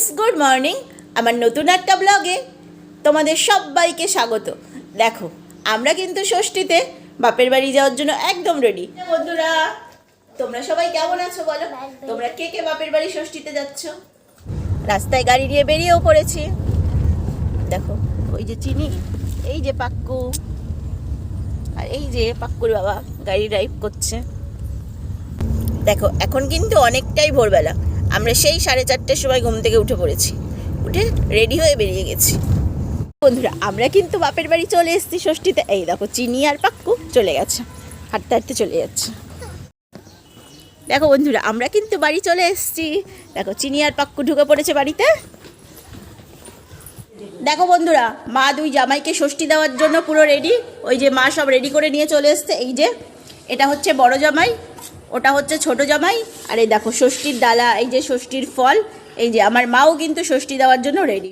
Friends good morning আমার নতুন একটা ব্লগে তোমাদের সবাইকে স্বাগত। দেখো, আমরা কিন্তু ষষ্ঠীতে বাপের বাড়ি যাওয়ার জন্য একদম রেডি বন্ধুরা, তোমরা সবাই কেমন আছো বলো? তোমরা কে কে বাপের বাড়ি ষষ্ঠীতে যাচ্ছ? রাস্তায় গাড়ি নিয়ে বেরিয়েও পড়েছি। দেখো, ওই যে চিনি, এই যে পাক্কু। আর এই যে পাক্কুর বাবা গাড়ি ড্রাইভ করছে। দেখো, এখন কিন্তু অনেকটাই ভোরবেলা। আমরা সেই সাড়ে চারটের সময় ঘুম থেকে উঠে পড়েছি। উঠে রেডি হয়ে বেরিয়ে গেছি। বন্ধুরা, আমরা কিন্তু বাপের বাড়ি চলে এসেছি ষষ্ঠীতে। এই দেখো, চিনি আর পাক্কু চলে গেছে। হাঁটতে হাঁটতে চলে যাচ্ছে। দেখো বন্ধুরা, আমরা কিন্তু বাড়ি চলে এসেছি। দেখো, চিনি আর পাক্কু ঢুকে পড়েছে বাড়িতে। দেখো বন্ধুরা, মা দুই জামাইকে ষষ্ঠী দেওয়ার জন্য পুরো রেডি ওই যে মা সব রেডি করে নিয়ে চলে এসছে। এই যে, এটা হচ্ছে বড় জামাই। ওটা হচ্ছে ছোট জামাই, আর এই দেখো ষষ্ঠীর ডালা, এই যে ষষ্ঠীর ফল, এই যে আমার মাও কিন্তু ষষ্ঠী দেওয়ার জন্য রেডি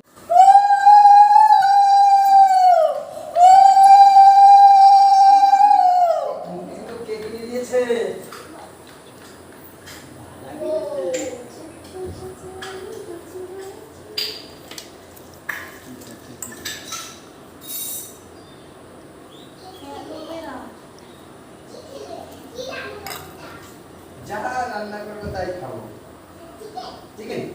তো কেক নিয়ে দিয়েছে যা রান্না তাই খাব। ঠিক আছে?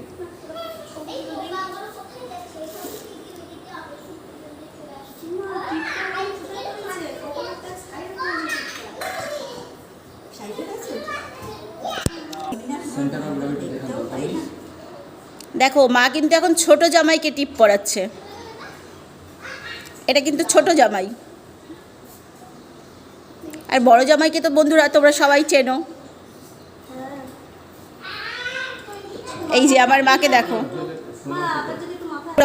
দেখো, মা কিন্তু এখন ছোট জামাইকে টিপ পড়াচ্ছে এটা কিন্তু ছোট জামাই। আর বড় জামাইকে তো বন্ধুরা তোমরা সবাই চেনো। এই যে আমার মাকে দেখো।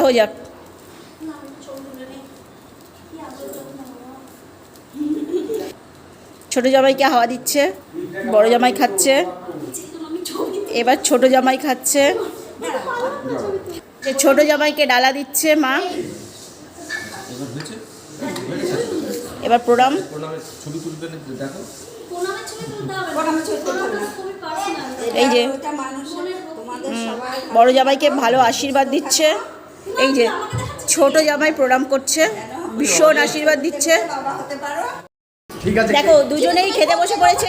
হয়ে যাক। ছোট জামাইকে হাওয়া দিচ্ছে, বড় জামাই খাচ্ছে, এবার ছোট জামাই খাচ্ছে। ছোট জামাইকে ডালা দিচ্ছে মা। এবার প্রণাম। এই যে বড় জামাইকে ভালো আশীর্বাদ দিচ্ছে। এই যে ছোট জামাই প্রণাম করছে ভীষণ আশীর্বাদ দিচ্ছে। দেখো দুজনেই খেতে বসে পড়েছে।